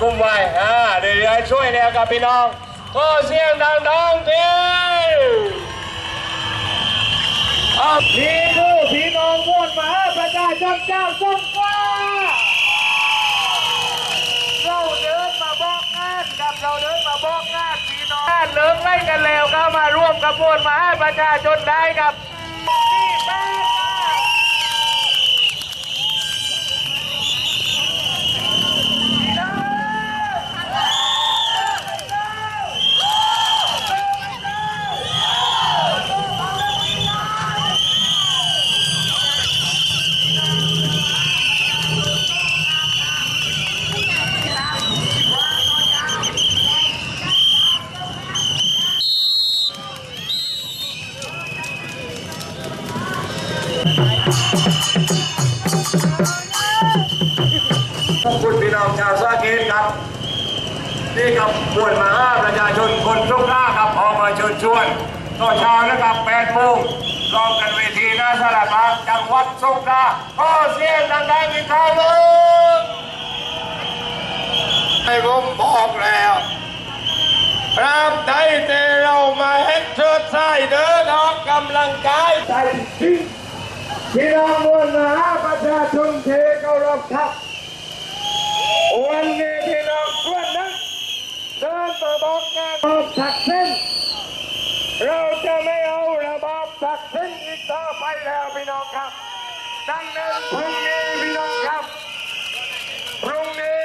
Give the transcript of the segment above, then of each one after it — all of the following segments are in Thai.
กุมไว้อ่าเดี๋ยวช่วยเนี่ยกับพี่น้องขอเสียงดังๆทีอะนี่คือพี่น้องมวลมหาประชาชนเจ้าสงขลาเราเดินมาบอกงานครับเราเดินมาบอกงานพี่น้องงานเลิกไล่กันแล้วก็มาร่วมกับมวลมหาประชาชนได้ครับนี่แป้ ขอบคุณพี่น้องชาวสาเกตครับ นี่กับมวลมหาประชาชนคนทุกหน้าครับออกมาเชิญชวนต่อเช้านะครับ8โมงรอมกันเวทีหน้าสลากลางจังหวัดสงขลาขอเสียงดังๆอีกครั้งหนึ่งให้ผมบอกแล้วครับใดแต่เรามาเห็นเชิดใส่เดินออกกำลังกายใจจริง พี่น้องมวลมหาประชาชนเทเคารพครับวันนี้พี่น้องทุกนั้นเดินมาบอกงานระบอบทักสินเราจะไม่เอาระบอบตักสินอีกต่อไปแล้วพี่น้องครับ ดังนั้นพรุ่งนี้พี่น้องครับพรุ่งนี้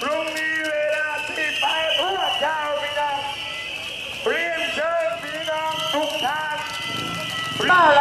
พรุ่งนี้เวลาที่ไปทั่วเช้าพี่น้องเรียนเชิญพี่น้องทุกท่าน หน้าห